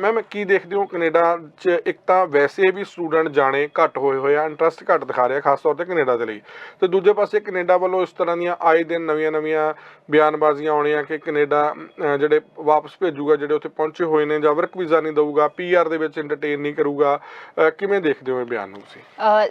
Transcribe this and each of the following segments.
Ma'am ਕੀ ਦੇਖਦੇ ਹੋ Canada 'ਚ? ਇੱਕ ਤਾਂ ਵੈਸੇ ਵੀ ਸਟੂਡੈਂਟ ਜਾਣੇ ਘੱਟ ਹੋਏ ਹੋਏ ਆ ਇੰਟਰਸਟ ਘੱਟ ਦਿਖਾ ਰਿਹਾ, ਖਾਸ ਤੌਰ ਤੇ ਕੈਨੇਡਾ ਦੇ ਲਈ। ਤੇ ਦੂਜੇ ਪਾਸੇ ਕੈਨੇਡਾ ਵੱਲੋਂ ਇਸ ਤਰ੍ਹਾਂ ਦੀਆਂ ਆਏ ਦਿਨ ਨਵੀਆਂ-ਨਵੀਆਂ ਬਿਆਨਬਾਜ਼ੀਆਂ ਆਉਣੀਆਂ ਕਿ ਕੈਨੇਡਾ ਜਿਹੜੇ ਵਾਪਸ ਭੇਜੂਗਾ, ਜਿਹੜੇ ਉੱਥੇ ਪਹੁੰਚੇ ਹੋਏ ਨੇ ਜਾਂ ਵਰਕ ਵੀਜ਼ਾ ਨਹੀਂ ਦਊਗਾ ਪੀਆਰ ਦੇ ਵਿੱਚ ਐਂਟਰਟੇਨ ਨਹੀਂ ਕਰੂਗਾ। ਕਿਵੇਂ ਦੇਖਦੇ ਹੋ ਇਹ ਬਿਆਨ ਨੂੰ ਤੁਸੀਂ?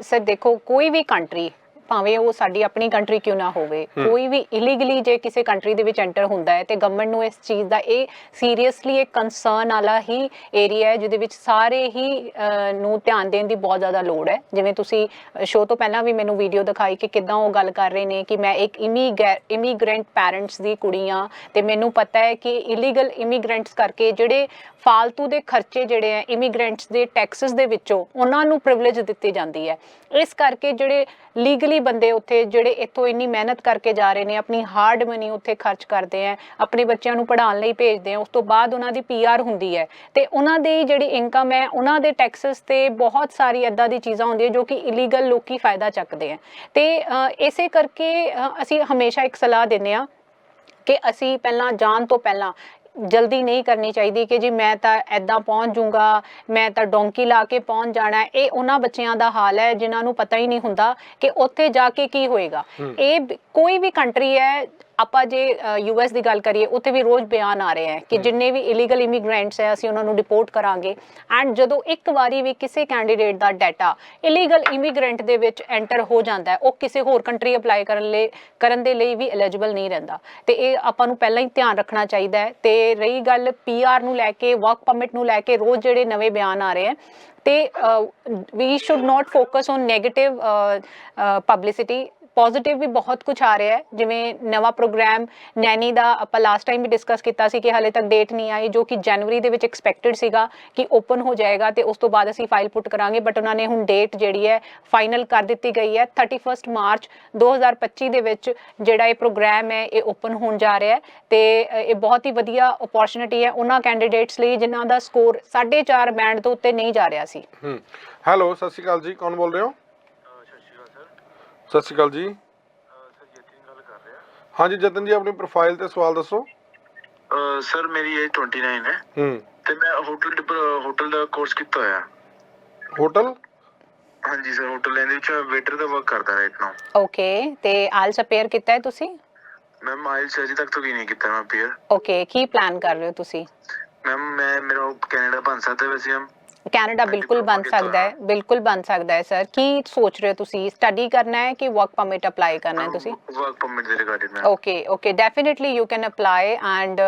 ਸਰ ਦੇਖੋ, ਕੋਈ ਵੀ ਕੰਟਰੀ ਭਾਵੇਂ ਉਹ ਸਾਡੀ ਆਪਣੀ ਕੰਟਰੀ ਕਿਉਂ ਨਾ ਹੋਵੇ। ਕੋਈ ਵੀ ਇਲੀਗਲੀ ਜੇ ਕਿਸੇ ਕੰਟਰੀ ਦੇ ਵਿੱਚ ਐਂਟਰ ਹੁੰਦਾ ਹੈ ਤੇ ਗਵਰਨਮੈਂਟ ਨੂੰ ਇਸ ਚੀਜ਼ ਦਾ ਇਹ ਸੀਰੀਅਸਲੀ ਇੱਕ ਕੰਸਰਨ ਵਾਲਾ ਹੀ ਏਰੀਆ ਹੈ ਜਿਹਦੇ ਵਿੱਚ ਸਾਰੇ ਹੀ ਨੂੰ ਧਿਆਨ ਦੇਣ ਦੀ ਬਹੁਤ ਜ਼ਿਆਦਾ ਲੋੜ ਹੈ। ਜਿਵੇਂ ਤੁਸੀਂ ਸ਼ੋਅ ਤੋਂ ਪਹਿਲਾਂ ਵੀ ਮੈਨੂੰ ਵੀਡੀਓ ਦਿਖਾਈ ਕਿ ਕਿਦਾਂ ਉਹ ਗੱਲ ਕਰ ਰਹੇ ਨੇ ਕਿ ਮੈਂ ਇੱਕ ਇਮੀਗ੍ਰੈਂਟ ਪੈਰੈਂਟਸ ਦੀ ਕੁੜੀ ਹਾਂ ਤੇ ਮੈਨੂੰ ਪਤਾ ਹੈ ਕਿ ਇਲੀਗਲ ਇਮੀਗ੍ਰੈਂਟਸ ਕਰਕੇ ਜਿਹੜੇ ਫਾਲਤੂ ਦੇ ਖਰਚੇ ਜਿਹੜੇ ਆ ਇਮੀਗ੍ਰੈਂਟਸ ਦੇ ਟੈਕਸਸ ਦੇ ਵਿੱਚੋਂ ਉਹਨਾਂ ਨੂੰ ਪ੍ਰਿਵਿਲੇਜ ਦਿੱਤੀ ਜਾਂਦੀ ਹੈ। ਇਸ ਕਰਕੇ ਜਿਹੜੇ ਲੀਗਲੀ ਬੰਦੇ ਉੱਥੇ ਜਿਹੜੇ ਇੱਥੋਂ ਇੰਨੀ ਮਿਹਨਤ ਕਰਕੇ ਜਾ ਰਹੇ ਨੇ ਆਪਣੀ ਹਾਰਡ ਮਨੀ ਉੱਥੇ ਖਰਚ ਕਰਦੇ ਆ ਆਪਣੇ ਬੱਚਿਆਂ ਨੂੰ ਪੜ੍ਹਾਉਣ ਲਈ ਭੇਜਦੇ ਆ ਉਸ ਤੋਂ ਬਾਅਦ ਉਹਨਾਂ ਦੀ ਪੀਆਰ ਹੁੰਦੀ ਹੈ। ਤੇ ਉਹਨਾਂ ਦੀ ਜਿਹੜੀ ਇਨਕਮ ਹੈ ਉਹਨਾਂ ਦੇ ਟੈਕਸਸ ਤੇ ਬਹੁਤ ਸਾਰੀ ਏਦਾਂ ਦੀ ਚੀਜ਼ਾਂ ਹੁੰਦੀਆਂ ਜੋ ਕਿ ਇਲੀਗਲ ਲੋਕੀ ਫਾਇਦਾ ਚੱਕਦੇ ਆ। ਤੇ ਅ, ਇਸੇ ਕਰਕੇ ਅਸੀਂ ਹਮੇਸ਼ਾ ਇੱਕ ਸਲਾਹ ਦਿੰਦੇ ਆ ਕਿ ਅਸੀਂ ਪਹਿਲਾਂ ਜਾਣ ਤੋਂ ਪਹਿਲਾਂ ਜਲਦੀ ਨਹੀਂ ਕਰਨੀ ਚਾਹੀਦੀ ਕਿ ਜੀ ਮੈਂ ਤਾਂ ਐਦਾਂ ਪਹੁੰਚ ਜਾਊਂਗਾ ਮੈਂ ਤਾਂ ਡੋਂਕੀ ਲਾ ਕੇ ਪਹੁੰਚ ਜਾਣਾ। ਇਹ ਉਹਨਾਂ ਬੱਚਿਆਂ ਦਾ ਹਾਲ ਹੈ ਜਿਨ੍ਹਾਂ ਨੂੰ ਪਤਾ ਹੀ ਨਹੀਂ ਹੁੰਦਾ ਕਿ ਉੱਥੇ ਜਾ ਕੇ ਕੀ ਹੋਏਗਾ ਇਹ ਕੋਈ ਵੀ ਕੰਟਰੀ ਹੈ ਆਪਾਂ ਜੇ ਯੂਐਸ ਦੀ ਗੱਲ ਕਰੀਏ ਉੱਥੇ ਵੀ ਰੋਜ਼ ਬਿਆਨ ਆ ਰਹੇ ਹੈ ਕਿ ਜਿੰਨੇ ਵੀ ਇਲੀਗਲ ਇਮੀਗ੍ਰੈਂਟਸ ਹੈ ਅਸੀਂ ਉਹਨਾਂ ਨੂੰ ਰਿਪੋਰਟ ਕਰਾਂਗੇ। ਐਂਡ ਜਦੋਂ ਇੱਕ ਵਾਰੀ ਵੀ ਕਿਸੇ ਕੈਂਡੀਡੇਟ ਦਾ ਡਾਟਾ ਇਲੀਗਲ ਇਮੀਗ੍ਰੈਂਟ ਦੇ ਵਿੱਚ ਐਂਟਰ ਹੋ ਜਾਂਦਾ ਹੈ ਉਹ ਕਿਸੇ ਹੋਰ ਕੰਟਰੀ ਅਪਲਾਈ ਕਰਨ ਲਈ ਕਰਨ ਦੇ ਲਈ ਵੀ ਐਲੀਜੀਬਲ ਨਹੀਂ ਰਹਿੰਦਾ। ਤੇ ਇਹ ਆਪਾਂ ਨੂੰ ਪਹਿਲਾਂ ਹੀ ਧਿਆਨ ਰੱਖਣਾ ਚਾਹੀਦਾ ਹੈ। ਤੇ ਰਹੀ ਗੱਲ ਪੀਆਰ ਨੂੰ ਲੈ ਕੇ ਵਰਕ ਪਰਮਿਟ ਨੂੰ ਲੈ ਕੇ ਰੋਜ਼ ਜਿਹੜੇ ਨਵੇਂ ਬਿਆਨ ਆ ਰਹੇ ਹੈ ਤੇ we should not focus on negative publicity positive ਵੀ ਬਹੁਤ ਕੁਝ ਆ ਰਿਹਾ ਹੈ। ਜਿਵੇਂ ਨਵਾਂ ਪ੍ਰੋਗਰਾਮ ਨੈਨੀ ਦਾ ਆਪਾਂ ਲਾਸਟ ਟਾਈਮ ਵੀ ਡਿਸਕਸ ਕੀਤਾ ਸੀ ਕਿ ਹਾਲੇ ਤੱਕ ਡੇਟ ਨਹੀਂ ਆਈ, ਜੋ ਕਿ ਜਨਵਰੀ ਦੇ ਵਿੱਚ ਐਕਸਪੈਕਟਡ ਸੀਗਾ ਕਿ ਓਪਨ ਹੋ ਜਾਏਗਾ ਤੇ ਉਸ ਤੋਂ ਬਾਅਦ ਅਸੀਂ ਫਾਈਲ ਪੁੱਟ ਕਰਾਂਗੇ ਬਟ ਉਹਨਾਂ ਨੇ ਹੁਣ ਡੇਟ ਜਿਹੜੀ ਹੈ ਫਾਈਨਲ ਕਰ ਦਿੱਤੀ ਗਈ ਹੈ। 31 ਮਾਰਚ 2025 ਦੇ ਵਿੱਚ ਜਿਹੜਾ ਇਹ ਪ੍ਰੋਗਰਾਮ ਹੈ, ਇਹ ਓਪਨ ਹੋਣ ਜਾ ਰਿਹਾ ਹੈ ਤੇ ਇਹ ਬਹੁਤ ਹੀ ਵਧੀਆ ਓਪੋਰਚੁਨਿਟੀ ਹੈ ਉਹਨਾਂ ਕੈਂਡੀਡੇਟਸ ਲਈ ਜਿਨ੍ਹਾਂ ਦਾ ਸਕੋਰ 4.5 ਬੈਂਡ ਤੋਂ ਉੱਤੇ ਨਹੀਂ ਜਾ ਰਿਹਾ ਸੀ। ਹੂੰ। ਹੈਲੋ ਸਤਿ ਸ਼੍ਰੀ ਅਕਾਲ ਜੀ। ਕੌਣ ਬੋਲ ਰਹੇ ਹੋ ਸਤਿ ਸ਼੍ਰੀ ਅਕਾਲ ਸਰ ਸਤਿ ਸ਼੍ਰੀ ਅਕਾਲ ਜੀ। ਸਰ ਜਤਿਨ ਗੱਲ ਕਰ ਰਿਹਾ। ਹਾਂਜੀ ਜਤਨ ਜੀ ਆਪਣੀ ਪ੍ਰੋਫਾਈਲ ਤੇ ਸਵਾਲ ਦੱਸੋ। ਸਰ ਮੇਰੀ ਏਜ 29 ਹੈ। ਹੂੰ। ਤੇ ਮੈਂ ਹੋਟਲ ਹੋਟਲ ਦਾ ਕੋਰਸ ਕੀਤਾ ਹੋਇਆ। ਹੋਟਲ ਹਾਂਜੀ ਸਰ ਹੋਟਲ ਦੇ ਵਿੱਚ ਵੇਟਰ ਦਾ ਵਰਕ ਕਰਦਾ ਰਾਈਟ ਨਾਓ ਓਕੇ ਤੇ ਆਲਸ ਅਪੇਅਰ ਕੀਤਾ ਹੈ ਤੁਸੀਂ? ਮੈਮ ਆਇਲਸ ਅਜੇ ਤੱਕ ਤਾਂ ਵੀ ਨਹੀਂ ਕੀਤਾ ਮੈਂ ਪੀਅਰ ਓਕੇ ਕੀ ਪਲਾਨ ਕਰ ਰਹੇ ਹੋ ਤੁਸੀਂ? ਮੈਮ ਮੈਂ ਮੇਰਾ ਕੈਨੇਡਾ ਬਣ ਸਕਦਾ ਵੈਸੇ ਹਮ ਕੈਨੇਡਾ ਬਿਲਕੁਲ ਬਣ ਸਕਦਾ ਹੈ ਬਿਲਕੁਲ ਬਣ ਸਕਦਾ ਹੈ ਸਰ। ਕੀ ਸੋਚ ਰਹੇ ਹੋ ਤੁਸੀਂ? ਸਟੱਡੀ ਕਰਨਾ ਹੈ ਕਿ ਵਰਕ ਪਰਮਿਟ ਅਪਲਾਈ ਕਰਨਾ ਹੈ ਤੁਸੀਂ? ਵਰਕ ਪਰਮਿਟ ਦੇ ਰਿਗਾਰਡਿੰਗ ਮੈਂ okay okay definitely you can apply and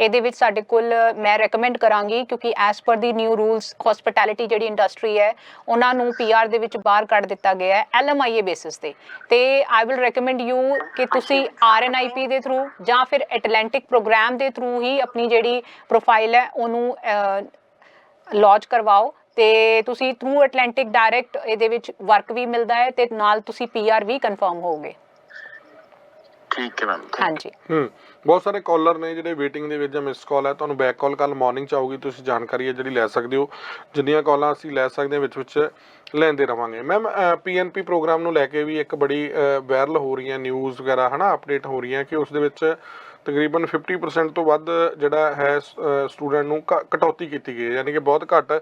ਇਹਦੇ ਵਿੱਚ ਸਾਡੇ ਕੋਲ ਮੈਂ ਰეკਮੈਂਡ ਕਰਾਂਗੀ ਕਿਉਂਕਿ as per the new rules hospitality ਜਿਹੜੀ ਇੰਡਸਟਰੀ ਹੈ ਉਹਨਾਂ ਨੂੰ ਪੀਆਰ ਦੇ ਵਿੱਚ ਬਾਹਰ ਕੱਢ ਦਿੱਤਾ ਗਿਆ ਹੈ L M I A basis ਤੇ। ਤੇ ਆਈ ਵਿਲ ਰეკਮੈਂਡ ਯੂ ਕਿ ਤੁਸੀਂ ਆਰ ਐਨ ਆਈ ਪੀ ਦੇ ਥਰੂ ਜਾਂ ਫਿਰ ਐਟਲੈਂਟਿਕ ਪ੍ਰੋਗਰਾਮ ਦੇ ਥਰੂ ਹੀ ਆਪਣੀ ਜਿਹੜੀ ਪ੍ਰੋਫਾਈਲ ਹੈ ਉਹਨੂੰ ਲੌਂਚ ਕਰਵਾਓ ਤੇ ਤੁਸੀਂ ਥਰੂ ਐਟਲੈਂਟਿਕ ਡਾਇਰੈਕਟ ਇਹਦੇ ਵਿੱਚ ਵਰਕ ਵੀ ਮਿਲਦਾ ਹੈ ਤੇ ਨਾਲ ਤੁਸੀਂ ਪੀਆਰ ਵੀ ਕਨਫਰਮ ਹੋਗੇ ਠੀਕ ਹੈ ਮੈਮ ਹਾਂਜੀ। ਹੂੰ ਬਹੁਤ ਸਾਰੇ ਕਾਲਰ ਨੇ ਜਿਹੜੇ ਵੇਟਿੰਗ ਦੇ ਵਿੱਚ ਜਾਂ ਮਿਸ ਕਾਲ ਹੈ ਤੁਹਾਨੂੰ ਬੈਕ ਕਾਲ ਕੱਲ ਮਾਰਨਿੰਗ ਚ ਆਊਗੀ ਤੁਸੀਂ ਜਾਣਕਾਰੀ ਹੈ ਜਿਹੜੀ ਲੈ ਸਕਦੇ ਹੋ। ਜਿੰਨੀਆਂ ਕਾਲਾਂ ਅਸੀਂ ਲੈ ਸਕਦੇ ਹਾਂ ਵਿੱਚ ਵਿੱਚ ਲੈਂਦੇ ਰਵਾਂਗੇ। ਮੈਮ ਪੀਐਨਪੀ ਪ੍ਰੋਗਰਾਮ ਨੂੰ ਲੈ ਕੇ ਵੀ ਇੱਕ ਬੜੀ ਵਾਇਰਲ ਹੋ ਰਹੀਆਂ ਨਿਊਜ਼ ਵਗੈਰਾ ਹਨਾ ਅਪਡੇਟ ਹੋ ਰਹੀਆਂ ਕਿ ਉਸ ਦੇ ਵਿੱਚ ਤਕਰੀਬਨ 50% ਤੋਂ ਵੱਧ ਜਿਹੜਾ ਹੈ ਸਟੂਡੈਂਟ ਨੂੰ ਘ- ਕਟੌਤੀ ਕੀਤੀ ਗਈ ਹੈ। ਯਾਨੀ ਕਿ ਬਹੁਤ ਘੱਟ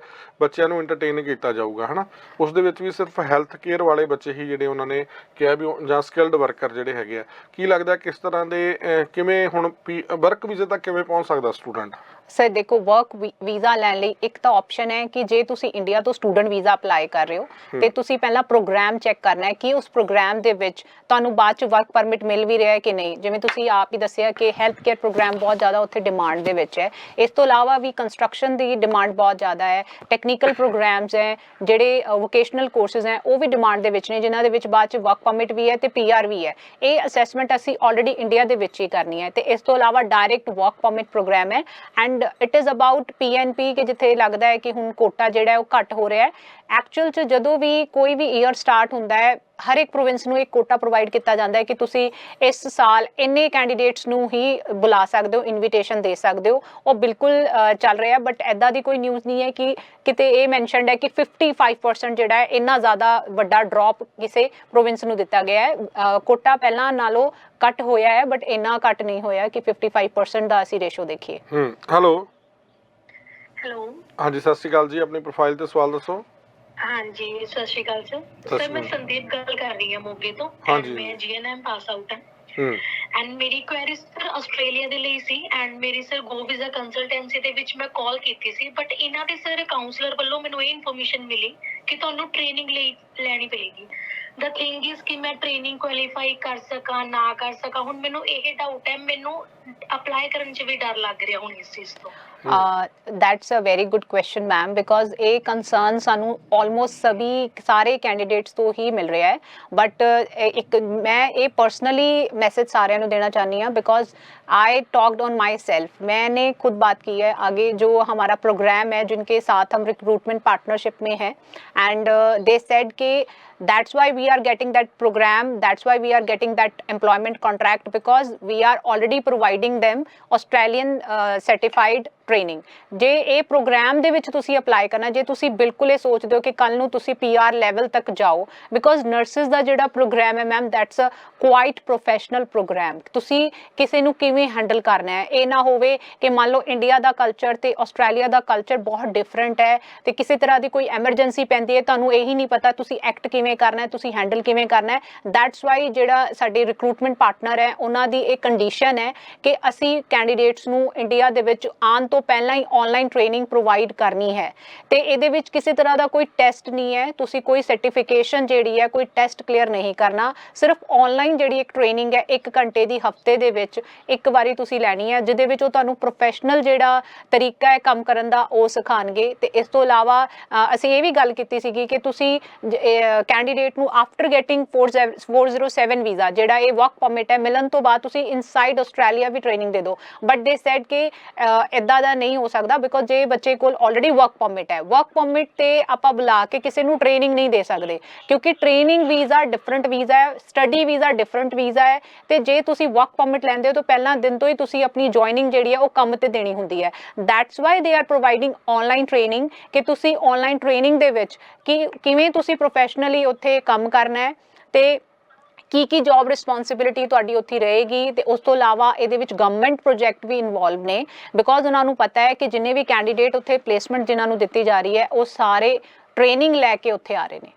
ਬੱਚਿਆਂ ਨੂੰ ਐਂਟਰਟੇਨ ਕੀਤਾ ਜਾਊਗਾ, ਹਨਾ? ਉਸ ਦੇ ਵਿੱਚ ਵੀ ਸਿਰਫ ਹੈਲਥ ਕੇਅਰ ਵਾਲੇ ਬੱਚੇ ਹੀ ਜਿਹੜੇ ਉਹਨਾਂ ਨੇ ਕਿਹਾ ਵੀ ਜਾਂ ਸਕਿਲਡ ਵਰਕਰ ਜਿਹੜੇ ਹੈਗੇ ਆ। ਕੀ ਲੱਗਦਾ ਕਿਸ ਤਰ੍ਹਾਂ ਦੇ ਕਿਵੇਂ ਹੁਣ ਵਰਕ ਵੀਜ਼ੇ ਤੱਕ ਕਿਵੇਂ ਪਹੁੰਚ ਸਕਦਾ ਸਟੂਡੈਂਟ ਸਰ ਦੇਖੋ ਵਰਕ ਵੀਜ਼ਾ ਲੈਣ ਲਈ ਇੱਕ ਤਾਂ ਆਪਸ਼ਨ ਹੈ ਕਿ ਜੇ ਤੁਸੀਂ ਇੰਡੀਆ ਤੋਂ ਸਟੂਡੈਂਟ ਵੀਜ਼ਾ ਅਪਲਾਈ ਕਰ ਰਹੇ ਹੋ ਤੇ ਤੁਸੀਂ ਪਹਿਲਾਂ ਪ੍ਰੋਗਰਾਮ ਚੈੱਕ ਕਰਨਾ ਹੈ ਕਿ ਉਸ ਪ੍ਰੋਗਰਾਮ ਦੇ ਵਿੱਚ ਤੁਹਾਨੂੰ ਬਾਅਦ ਚ ਵਰਕ ਪਰਮਿਟ ਮਿਲ ਵੀ ਰਿਹਾ ਹੈ ਕਿ ਨਹੀਂ? ਜਿਵੇਂ ਤੁਸੀਂ ਆਪ ਹੀ ਦੱਸਿਆ ਕਿ ਹੈਲਥ ਕੇਅਰ ਪ੍ਰੋਗਰਾਮ ਬਹੁਤ ਜ਼ਿਆਦਾ ਉੱਥੇ ਡਿਮਾਂਡ ਦੇ ਵਿੱਚ ਹੈ। ਇਸ ਤੋਂ ਇਲਾਵਾ ਵੀ ਕੰਸਟਰਕਸ਼ਨ ਦੀ ਡਿਮਾਂਡ ਬਹੁਤ ਜ਼ਿਆਦਾ ਹੈ ਟੈਕਨੀਕਲ ਪ੍ਰੋਗਰਾਮਸ ਹੈ ਜਿਹੜੇ ਵੋਕੇਸ਼ਨਲ ਕੋਰਸਸ ਹੈ ਉਹ ਵੀ ਡਿਮਾਂਡ ਦੇ ਵਿੱਚ ਨੇ ਜਿਨ੍ਹਾਂ ਦੇ ਵਿੱਚ ਬਾਅਦ ਚ ਵਰਕ ਪਰਮਿਟ ਵੀ ਹੈ ਤੇ ਪੀਆਰ ਵੀ ਹੈ। ਇਹ ਅਸੈਸਮੈਂਟ ਅਸੀਂ ਆਲਰੇਡੀ ਇੰਡੀਆ ਦੇ ਵਿੱਚ ਹੀ ਕਰਨੀ ਹੈ ਤੇ ਇਸ ਤੋਂ ਇਲਾਵਾ ਡਾਇਰੈਕਟ ਵਰਕ ਪਰਮਿਟ ਪ੍ਰੋਗਰਾਮ ਹੈ and it is about PNP ਕਿ ਜਿੱਥੇ ਲੱਗਦਾ ਹੈ ਕਿ ਹੁਣ ਕੋਟਾ ਜਿਹੜਾ ਹੈ ਉਹ ਘੱਟ ਹੋ ਰਿਹਾ ਹੈ। ਐਕਚੁਅਲ ਚ ਜਦੋਂ ਵੀ ਕੋਈ ਵੀ ਈਅਰ ਸਟਾਰਟ ਹੁੰਦਾ ਹੈ ਹਰ ਇੱਕ ਪ੍ਰੋਵਿੰਸ ਨੂੰ ਇੱਕ ਕੋਟਾ ਪ੍ਰੋਵਾਈਡ ਕੀਤਾ ਜਾਂਦਾ ਹੈ ਕਿ ਤੁਸੀਂ ਇਸ ਸਾਲ ਇੰਨੇ ਕੈਂਡੀਡੇਟਸ ਨੂੰ ਹੀ ਬੁਲਾ ਸਕਦੇ ਹੋ ਇਨਵੀਟੇਸ਼ਨ ਦੇ ਸਕਦੇ ਹੋ। ਉਹ ਬਿਲਕੁਲ ਚੱਲ ਰਿਹਾ ਬਟ ਐਦਾਂ ਦੀ ਕੋਈ ਨਿਊਜ਼ ਨਹੀਂ ਹੈ ਕਿ ਕਿਤੇ ਇਹ ਮੈਂਸ਼ਨਡ ਹੈ ਕਿ 55% ਜਿਹੜਾ ਹੈ ਇੰਨਾ ਜ਼ਿਆਦਾ ਵੱਡਾ ਡ੍ਰੌਪ ਕਿਸੇ ਪ੍ਰੋਵਿੰਸ ਨੂੰ ਦਿੱਤਾ ਗਿਆ ਹੈ। ਕੋਟਾ ਪਹਿਲਾਂ ਨਾਲੋਂ ਘੱਟ ਹੋਇਆ ਹੈ ਬਟ ਇੰਨਾ ਘੱਟ ਨਹੀਂ ਹੋਇਆ ਕਿ 55% ਦਾ ਅਸੀਂ ਰੇਸ਼ੋ ਦੇਖੀਏ। ਹੂੰ ਹੈਲੋ ਹੈਲੋ ਹਾਂਜੀ ਸਤਿ ਸ਼੍ਰੀ ਅਕਾਲ ਜੀ ਆਪਣੀ ਪ੍ਰੋਫਾਈਲ ਤੇ ਸਵਾਲ ਦੱਸੋ। ਹਾਂਜੀ ਸਤਿ ਸ਼੍ਰੀ ਅਕਾਲ ਸਰ। ਸਰ ਸ਼੍ਰੀ ਮੈਂ ਅਕਾਲ। ਸੰਦੀਪ ਗੱਲ ਕਰ ਰਹੀ ਹਾਂ ਮੋਗੇ ਤੋਂ। ਹਾਂਜੀ। ਮੈਂ ਜੀਐਨਐਮ ਪਾਸ ਆਊਟ ਹਾਂ। ਹੂੰ। ਐਂਡ ਮੇਰੀ ਕੁਐਰੀ ਸਰ ਆਸਟ੍ਰੇਲੀਆ ਦੇ ਲਈ ਸੀ ਐਂਡ ਮੇਰੀ ਸਰ ਗੋ ਵੀਜ਼ਾ ਕੰਸਲਟੈਂਸੀ ਦੇ ਵਿੱਚ ਮੈਂ ਕਾਲ ਕੀਤੀ ਸੀ ਬਟ ਇਹਨਾਂ ਦੇ ਸਰ ਕਾਉਂਸਲਰ ਵੱਲੋਂ ਮੈਨੂੰ ਇਹ ਇਨਫੋਰਮੇਸ਼ਨ ਮਿਲੀ ਕਿ ਤੁਹਾਨੂੰ ਟ੍ਰੇਨਿੰਗ ਲਈ ਲੈਣੀ ਪਏਗੀ। ਦਾ ਥਿੰਗ ਇਜ਼ ਕਿ ਮੈਂ ਟ੍ਰੇਨਿੰਗ ਕੁਆਲੀਫਾਈ ਕਰ ਸਕਾਂ ਨਾ ਕਰ ਸਕਾਂ ਹੁਣ ਮੈਨੂੰ ਇਹ ਡਾਊਟ ਹੈ ਮੈਨੂੰ ਅਪਲਾਈ ਕਰਨ 'ਚ ਵੀ ਡਰ ਲੱਗ ਰਿਹਾ ਹੁਣ ਇਸ ਚੀਜ਼ ਤੋਂ। that's a very good question ma'am because ਇਹ ਕੰਸਰਨ ਸਾਨੂੰ ਆਲਮੋਸਟ ਸਭੀ ਸਾਰੇ ਕੈਂਡੀਡੇਟਸ ਤੋਂ ਹੀ ਮਿਲ ਰਿਹਾ ਹੈ ਬਟ ਇੱਕ ਮੈਂ ਇਹ ਪਰਸਨਲੀ ਮੈਸੇਜ ਸਾਰਿਆਂ ਨੂੰ ਦੇਣਾ ਚਾਹਨੀ ਹਾਂ because I talked on myself मैंने खुद बात की है आगे जो हमारा प्रोग्राम है जिनके साथ हम रिक्रूटमेंट पार्टनरशिप में हैं एंड दे सेड कि that's why we are getting that program that's why we are getting that employment contract because we are already providing them australian uh, certified training ਜੇ ਇਹ programme ਦੇ ਵਿੱਚ ਤੁਸੀਂ apply ਕਰਨਾ, ਜੇ ਤੁਸੀਂ ਬਿਲਕੁਲ ਇਹ ਸੋਚਦੇ ਹੋ ਕਿ ਕੱਲ ਨੂੰ ਤੁਸੀਂ ਪੀਆਰ ਲੈਵਲ ਤੱਕ ਜਾਓ ਬਿਕੋਜ਼ ਨਰਸਿਸ ਦਾ ਜਿਹੜਾ ਪ੍ਰੋਗਰਾਮ ਹੈ ma'am that's a quite professional program ਤੁਸੀਂ ਕਿਸੇ ਨੂੰ ਕਿਵੇਂ ਹੈਂਡਲ ਕਰਨਾ ਹੈ? ਇਹ ਨਾ ਹੋਵੇ ਕਿ ਮੰਨ ਲਓ ਇੰਡੀਆ ਦਾ ਕਲਚਰ ਤੇ ਆਸਟ੍ਰੇਲੀਆ ਦਾ ਕਲਚਰ ਬਹੁਤ ਡਿਫਰੈਂਟ ਹੈ ਤੇ ਕਿਸੇ ਤਰ੍ਹਾਂ ਦੀ ਕੋਈ ਐਮਰਜੈਂਸੀ ਪੈਂਦੀ ਹੈ, ਤੁਹਾਨੂੰ ਇਹੀ ਨਹੀਂ ਪਤਾ ਤੁਸੀਂ ਐਕਟ ਕਿਵੇਂ ਕਰਨਾ ਹੈ, ਤੁਸੀਂ ਹੈਂਡਲ ਕਿਵੇਂ ਕਰਨਾ ਹੈ। ਦੈਟਸ ਵਾਈ ਜਿਹੜਾ ਸਾਡੇ ਰਿਕਰੂਟਮੈਂਟ ਪਾਰਟਨਰ ਹੈ, ਉਹਨਾਂ ਦੀ ਇਹ ਕੰਡੀਸ਼ਨ ਹੈ ਕਿ ਅਸੀਂ ਕੈਂਡੀਡੇਟਸ ਨੂੰ ਇੰਡੀਆ ਦੇ ਵਿੱਚ ਆਉਣ ਤੋਂ ਪਹਿਲਾਂ ਹੀ ਆਨਲਾਈਨ ਟ੍ਰੇਨਿੰਗ ਪ੍ਰੋਵਾਈਡ ਕਰਨੀ ਹੈ। ਤੇ ਇਹਦੇ ਵਿੱਚ ਕਿਸੇ ਤਰ੍ਹਾਂ ਦਾ ਕੋਈ ਟੈਸਟ ਨਹੀਂ ਹੈ। ਤੁਸੀਂ ਕੋਈ ਸਰਟੀਫਿਕੇਸ਼ਨ ਜਿਹੜੀ ਹੈ, ਕੋਈ ਟੈਸਟ ਕਲੀਅਰ ਨਹੀਂ ਕਰਨਾ। ਸਿਰਫ ਆਨਲਾਈਨ ਜਿਹੜੀ ਇੱਕ ਟ੍ਰੇਨਿੰਗ ਹੈ 1 ਘੰਟੇ ਦੀ, ਹਫ਼ਤੇ ਦੇ ਵਿੱਚ ਇੱਕ ਵਾਰੀ ਤੁਸੀਂ ਲੈਣੀ ਹੈ, ਜਿਹਦੇ ਵਿੱਚ ਉਹ ਤੁਹਾਨੂੰ ਪ੍ਰੋਫੈਸ਼ਨਲ ਜਿਹੜਾ ਤਰੀਕਾ ਹੈ ਕੰਮ ਕਰਨ ਦਾ, ਉਹ ਸਿਖਾਣਗੇ। ਤੇ ਇਸ ਤੋਂ ਇਲਾਵਾ ਅਸੀਂ ਇਹ ਵੀ ਗੱਲ ਕੀਤੀ ਸੀਗੀ ਕਿ ਤੁਸੀਂ ਕੈਂਡੀਡੇਟ ਨੂੰ ਆਫਟਰ ਗੈਟਿੰਗ 407 ਵੀਜ਼ਾ ਜਿਹੜਾ ਇਹ ਵਰਕ ਪਰਮਿਟ ਹੈ, ਮਿਲਣ ਤੋਂ ਬਾਅਦ ਤੁਸੀਂ ਇਨਸਾਈਡ ਆਸਟ੍ਰੇਲੀਆ ਵੀ ਟ੍ਰੇਨਿੰਗ ਦੇ ਦਿਓ। ਬਟ ਦੇ ਸੈਡ ਕਿ ਇਦਾਂ ਦਾ ਨਹੀਂ ਹੋ ਸਕਦਾ ਬਿਕੋਜ਼ ਜੇ ਬੱਚੇ ਕੋਲ ਆਲਰੇਡੀ ਵਰਕ ਪਰਮਿਟ ਹੈ। ਵਰਕ ਪਰਮਿਟ ਤੇ ਆਪਾਂ ਬੁਲਾ ਕੇ ਕਿਸੇ ਨੂੰ ਟ੍ਰੇਨਿੰਗ ਨਹੀਂ ਦੇ ਸਕਦੇ। ਕਿਉਂਕਿ ਟ੍ਰੇਨਿੰਗ ਵੀਜ਼ਾ ਡਿਫਰੈਂਟ ਵੀਜ਼ਾ ਹੈ ਸਟੱਡੀ ਵੀਜ਼ਾ ਡਿਫਰੈਂਟ ਵੀਜ਼ਾ ਹੈ ਤੇ ਜੇ ਤੁਸੀਂ ਵਰਕ ਪਰਮਿਟ ਲੈਂਦੇ ਹੋ ਤਾਂ ਪਹਿਲਾਂ ਦਿਨ ਤੋਂ ਹੀ ਤੁਸੀਂ ਆਪਣੀ ਜੁਆਇਨਿੰਗ ਜਿਹੜੀ ਹੈ ਉਹ ਕੰਮ ਤੇ ਦੇਣੀ ਹੁੰਦੀ ਹੈ। That's why they are providing online training ਕਿ ਤੁਸੀਂ ਆਨਲਾਈਨ ਟ੍ਰੇਨਿੰਗ ਦੇ ਵਿੱਚ ਕਿ ਕਿਵੇਂ ਤੁਸੀਂ ਪ੍ਰੋਫੈਸ਼ਨਲੀ ਉੱਥੇ ਕੰਮ ਕਰਨਾ ਹੈ ਤੇ ਕੀ ਕੀ ਜੌਬ ਰਿਸਪੌਂਸਿਬਿਲਿਟੀ ਤੁਹਾਡੀ ਉੱਥੇ ਰਹੇਗੀ ਤੇ ਉਸ ਤੋਂ ਇਲਾਵਾ ਇਹਦੇ ਵਿੱਚ ਗਵਰਨਮੈਂਟ ਪ੍ਰੋਜੈਕਟ ਵੀ ਇਨਵੋਲਵ ਨੇ। ਬਿਕੋਜ਼ ਉਹਨਾਂ ਨੂੰ ਪਤਾ ਹੈ ਕਿ ਜਿੰਨੇ ਵੀ ਕੈਂਡੀਡੇਟ ਉੱਥੇ ਪਲੇਸਮੈਂਟ ਜਿਨ੍ਹਾਂ ਨੂੰ ਦਿੱਤੀ ਜਾ ਰਹੀ ਹੈ, ਉਹ ਸਾਰੇ ਟ੍ਰੇਨਿੰਗ ਲੈ ਕੇ ਉੱਥੇ ਆ ਰਹੇ ਨੇ।